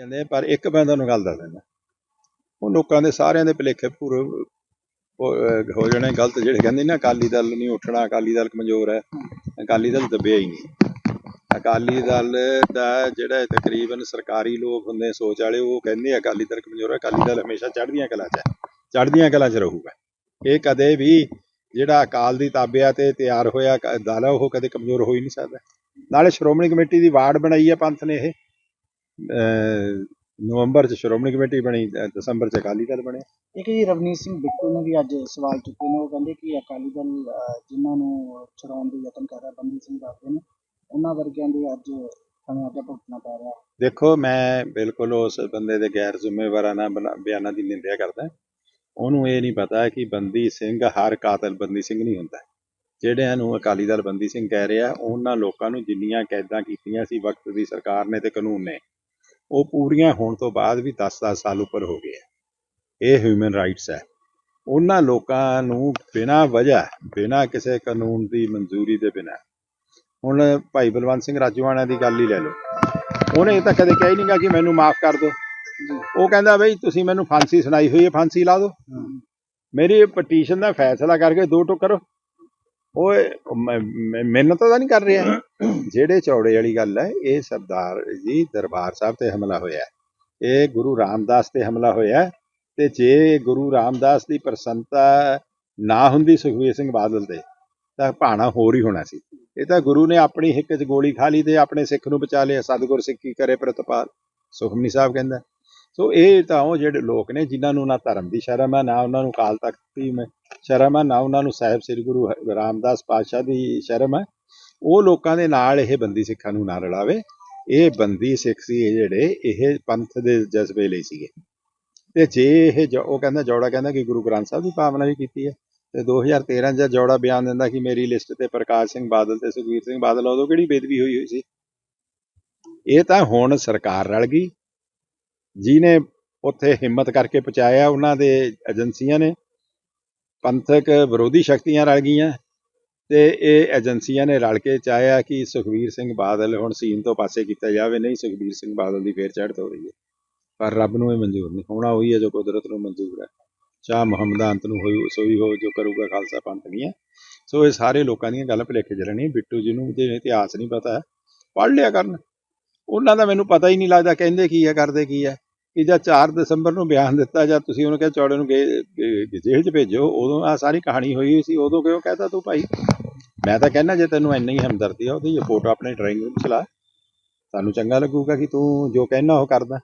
ਜਾਂਦੇ ਪਰ ਇੱਕ ਮੈਂ ਤੁਹਾਨੂੰ ਗੱਲ ਦੱਸ ਦਿੰਦਾ। ਉਹ ਲੋਕਾਂ ਦੇ ਸਾਰਿਆਂ ਦੇ ਭੁਲੇਖੇ ਪੂਰੇ ਹੋ ਜਾਣੇ ਗਲਤ, ਜਿਹੜੇ ਕਹਿੰਦੇ ਨਾ, ਅਕਾਲੀ ਦਲ ਨਹੀਂ ਉੱਠਣਾ, ਅਕਾਲੀ ਦਲ ਕਮਜ਼ੋਰ ਹੈ, ਅਕਾਲੀ ਦਲ ਦੱਬਿਆ ਹੀ ਨਹੀਂ। ਅਕਾਲੀ ਦਲ ਦਾ ਜਿਹੜਾ ਤਕਰੀਬਨ ਸਰਕਾਰੀ ਲੋਕ ਹੁੰਦੇ ਸੋਚ ਵਾਲੇ, ਉਹ ਕਹਿੰਦੇ ਅਕਾਲੀ ਦਲ ਕਮਜ਼ੋਰ ਹੈ, ਅਕਾਲੀ ਦਲ ਹਮੇਸ਼ਾ ਚੜ੍ਹਦੀਆਂ ਕਲਾ 'ਚ ਹੈ, ਚੜ੍ਹਦੀਆਂ ਕਲਾ 'ਚ ਰਹੂਗਾ। ਇਹ ਕਦੇ ਵੀ ਜਿਹੜਾ ਅਕਾਲ ਦੀ ਤਾਬਿਆ ਤੇ ਤਿਆਰ ਹੋਇਆ ਦਲ ਹੈ ਉਹ ਕਦੇ ਕਮਜ਼ੋਰ ਹੋ ਹੀ ਨਹੀਂ ਸਕਦਾ। ਨਾਲੇ ਸ਼੍ਰੋਮਣੀ ਕਮੇਟੀ ਦੀ ਵਾਰਡ ਬਣਾਈ ਹੈ ਪੰਥ ਨੇ ਇਹ। ਨਵੰਬਰ 'ਚ ਸ਼੍ਰੋਮਣੀ ਕਮੇਟੀ ਬਣੀ ਦਸੰਬਰ 'ਚ ਅਕਾਲੀ ਦਲ ਬਣਿਆ ਇੱਕ ਜੀ ਰਵਨੀਤ ਸਿੰਘ ਬਿੱਟੂ ਨੇ ਵੀ ਅੱਜ ਸਵਾਲ ਚੁੱਕੇ ਨੇ ਉਹ ਕਹਿੰਦੇ ਕਿ ਅਕਾਲੀ ਦਲ ਜਿਨ੍ਹਾਂ ਨੂੰ ਛਡਾਉਣ ਦੇ ਯਤਨ ਕਰ ਰਿਹਾ ਬੰਦੀ ਸਿੰਘ ਦੱਸਦੇ ਨੇ ਉਹਨਾਂ ਵਰਗਿਆਂ ਦੇ ਅੱਜ ਸਾਨੂੰ ਅੱਗੇ ਭੁਗਤਣਾ ਪੈ ਰਿਹਾ। ਦੇਖੋ ਮੈਂ ਬਿਲਕੁਲ ਉਸ ਬੰਦੇ ਦੇ ਗੈਰ ਜ਼ਿੰਮੇਵਾਰਾਨਾ ਬਿਆਨਾਂ ਦੀ ਨਿੰਦਿਆ ਕਰਦਾ। ਉਹਨੂੰ ਇਹ ਨਹੀਂ ਪਤਾ ਕਿ ਬੰਦੀ ਸਿੰਘ ਹਰ ਕਾਤਲ ਬੰਦੀ ਸਿੰਘ ਨਹੀਂ ਹੁੰਦਾ। ਜਿਹੜਿਆਂ ਨੂੰ ਅਕਾਲੀ ਦਲ ਬੰਦੀ ਸਿੰਘ ਕਹਿ ਰਿਹਾ ਉਹਨਾਂ ਲੋਕਾਂ ਨੂੰ ਜਿੰਨੀਆਂ ਕੈਦਾਂ ਕੀਤੀਆਂ ਸੀ ਵਕਤ ਦੀ ਸਰਕਾਰ ਨੇ ਤੇ ਕਾਨੂੰਨ ਨੇ ਉਹ ਪੂਰੀਆਂ ਹੋਣ ਤੋਂ ਬਾਅਦ ਵੀ 10-10 ਸਾਲ ਉੱਪਰ ਹੋ ਗਏ ਇਹ ਹਿਊਮਨ ਰਾਈਟਸ ਹੈ। ਉਹਨਾਂ ਲੋਕਾਂ ਨੂੰ ਬਿਨਾਂ ਵਜ੍ਹਾ ਬਿਨਾਂ ਕਿਸੇ ਕਾਨੂੰਨ ਦੀ ਮਨਜ਼ੂਰੀ ਦੇ ਬਿਨਾਂ। ਹੁਣ ਭਾਈ ਬਲਵੰਤ ਸਿੰਘ ਰਾਜੂਆਣਾ ਦੀ ਗੱਲ ਹੀ ਲੈ ਲਓ। ਉਹਨੇ ਇਹ ਤਾਂ ਕਦੇ ਕਿਹਾ ਨਹੀਂਗਾ ਕਿ ਮੈਨੂੰ ਮਾਫ ਕਰ ਦਿਓ। ਉਹ ਕਹਿੰਦਾ ਬਈ ਤੁਸੀਂ ਮੈਨੂੰ ਫਾਂਸੀ ਸੁਣਾਈ ਹੋਈ ਹੈ ਫਾਂਸੀ ਲਾ ਦਿਓ। ਮੇਰੀ ਪਟੀਸ਼ਨ ਦਾ ਫੈਸਲਾ ਕਰਕੇ ਦੋ ਟੁਕ ਕਰੋ। ਓਏ ਮਿਹਨਤ ਤਾਂ ਨਹੀਂ ਕਰ ਰਿਹਾ। ਜਿਹੜੇ ਚੌੜੇ ਵਾਲੀ ਗੱਲ ਹੈ, ਇਹ ਸਰਦਾਰ ਜੀ ਦਰਬਾਰ ਸਾਹਿਬ ਤੇ ਹਮਲਾ ਹੋਇਆ ਇਹ ਗੁਰੂ ਰਾਮਦਾਸ ਤੇ ਹਮਲਾ ਹੋਇਆ ਤੇ ਜੇ ਗੁਰੂ ਰਾਮਦਾਸ ਦੀ ਪ੍ਰਸੰਨਤਾ ਨਾ ਹੁੰਦੀ ਸੁਖਬੀਰ ਸਿੰਘ ਬਾਦਲ ਤੇ, ਤਾਂ ਭਾਣਾ ਹੋਰ ਹੀ ਹੋਣਾ ਸੀ। ਇਹ ਤਾਂ ਗੁਰੂ ਨੇ ਆਪਣੀ ਹਿੱਕ 'ਚ ਗੋਲੀ ਖਾ ਲਈ ਤੇ ਆਪਣੇ ਸਿੱਖ ਨੂੰ ਬਚਾ ਲਿਆ। ਸਤਿਗੁਰ ਸਿੱਖੀ ਕਰੇ ਪ੍ਰਤਪਾਲ? ਸੁਖਮਨੀ ਸਾਹਿਬ ਕਹਿੰਦਾ ਸੋ ਇਹ ਤਾਂ ਉਹ ਜਿਹੜੇ ਲੋਕ ਨੇ ਜਿਨ੍ਹਾਂ ਨੂੰ ਨਾ ਧਰਮ ਦੀ ਸ਼ਰਮ ਹੈ, ਨਾ ਉਹਨਾਂ ਨੂੰ ਕਾਲ ਤਖਤ ਦੀ ਮ- ਸ਼ਰਮ ਹੈ, ਨਾ ਉਹਨਾਂ ਨੂੰ ਸਾਹਿਬ ਸ੍ਰੀ ਗੁਰੂ ਹ- ਰਾਮਦਾਸ ਪਾਤਸ਼ਾਹ ਦੀ ਸ਼ਰਮ ਹੈ। ਉਹ ਲੋਕਾਂ ਦੇ ਨਾਲ ਇਹ ਬੰਦੀ ਸਿੱਖਾਂ ਨੂੰ ਨਾ ਰਲਾਵੇ। ਇਹ ਬੰਦੀ ਸਿੱਖ ਸੀ ਜਿਹੜੇ, ਇਹ ਪੰਥ ਦੇ ਜਜ਼ਬੇ ਲਈ ਸੀਗੇ। ਤੇ ਜੇ ਇਹ ਜ- ਉਹ ਕਹਿੰਦਾ, ਜੋੜਾ ਕਹਿੰਦਾ ਕਿ ਗੁਰੂ ਗ੍ਰੰਥ ਸਾਹਿਬ ਦੀ ਭਾਵਨਾ ਵੀ ਕੀਤੀ ਹੈ। ਤੇ 2013 ਚ ਜੋੜਾ ਬਿਆਨ ਦਿੰਦਾ ਕਿ ਮੇਰੀ ਲਿਸਟ ਤੇ ਪ੍ਰਕਾਸ਼ ਸਿੰਘ ਬਾਦਲ ਤੇ ਸੁਖਬੀਰ ਸਿੰਘ ਬਾਦਲ, ਉਦੋਂ ਕਿਹੜੀ ਬੇਦਬੀ ਹੋਈ ਹੋਈ ਸੀ? ਇਹ ਤਾਂ ਹੁਣ ਸਰਕਾਰ ਰਲ ਗਈ। ਜਿਹਨੇ ਉੱਥੇ ਹਿੰਮਤ ਕਰਕੇ ਪਹੁੰਚਾਇਆ, ਉਹਨਾਂ ਦੇ ਏਜੰਸੀਆਂ ਨੇ, ਪੰਥਕ ਵਿਰੋਧੀ ਸ਼ਕਤੀਆਂ ਰਲ ਗਈਆਂ ਤੇ ਇਹ ਏਜੰਸੀਆਂ ਨੇ ਰਲ ਕੇ ਚਾਹਿਆ ਕਿ ਸੁਖਬੀਰ ਸਿੰਘ ਬਾਦਲ ਹੁਣ ਸੀਨ ਤੋਂ ਪਾਸੇ ਕੀਤਾ ਜਾਵੇ, ਨਹੀਂ ਸੁਖਬੀਰ ਸਿੰਘ ਬਾਦਲ ਦੀ ਫੇਰ ਚੜ੍ਹ ਹੋ ਰਹੀ ਹੈ। ਪਰ ਰੱਬ ਨੂੰ ਇਹ ਮਨਜ਼ੂਰ ਨਹੀਂ, ਹੋਣਾ ਉਹੀ ਹੈ ਜੋ ਕੁਦਰਤ ਨੂੰ ਮਨਜ਼ੂਰ ਹੈ। ਚਾਹ ਮੁਹੰਮਦ ਅੰਤ ਨੂੰ ਹੋਈ, ਸੋਈ ਹੋ, ਜੋ ਕਰੂਗਾ ਖਾਲਸਾ ਪੰਥ ਨਹੀਂ ਹੈ ਸੋ ਇਹ ਸਾਰੇ ਲੋਕਾਂ ਦੀਆਂ ਗੱਲ ਭੁਲੇਖੇ ਚੱਲਣੀ ਬਿੱਟੂ ਜੀ ਨੂੰ ਜੇ ਇਤਿਹਾਸ ਨਹੀਂ ਪਤਾ, ਪੜ੍ਹ ਲਿਆ ਕਰਨ। ਉਹਨਾਂ ਦਾ ਮੈਨੂੰ ਪਤਾ ਹੀ ਨਹੀਂ ਲੱਗਦਾ, ਕਹਿੰਦੇ ਕੀ ਹੈ, ਕਰਦੇ ਕੀ ਹੈ। ਕਿ ਜਦ 4 ਦਸੰਬਰ ਨੂੰ ਬਿਆਨ ਦਿੱਤਾ ਜਾਂ ਤੁਸੀਂ ਉਹਨੂੰ ਕਿਹਾ ਚੌੜੇ ਨੂੰ ਗੇ- ਜੇਲ੍ਹ 'ਚ ਭੇਜੋ, ਉਦੋਂ ਆ ਸਾਰੀ ਕਹਾਣੀ ਹੋਈ ਹੋਈ ਸੀ, ਉਦੋਂ ਕਿਉਂ ਕਹਤਾ ਤੂੰ ਭਾਈ? ਮੈਂ ਤਾਂ ਕਹਿੰਦਾ ਜੇ ਤੈਨੂੰ ਇੰਨੀ ਹੀ ਹਮਦਰਦੀ ਆ, ਉਹਦੀ ਇਹ ਫੋਟੋ ਆਪਣੇ ਡਰਾਇੰਗ ਰੂਮ 'ਚ ਲਾ। ਸਾਨੂੰ ਚੰਗਾ ਲੱਗੂਗਾ ਕਿ ਤੂੰ ਜੋ ਕਹਿਣਾ ਉਹ ਕਰਦਾ।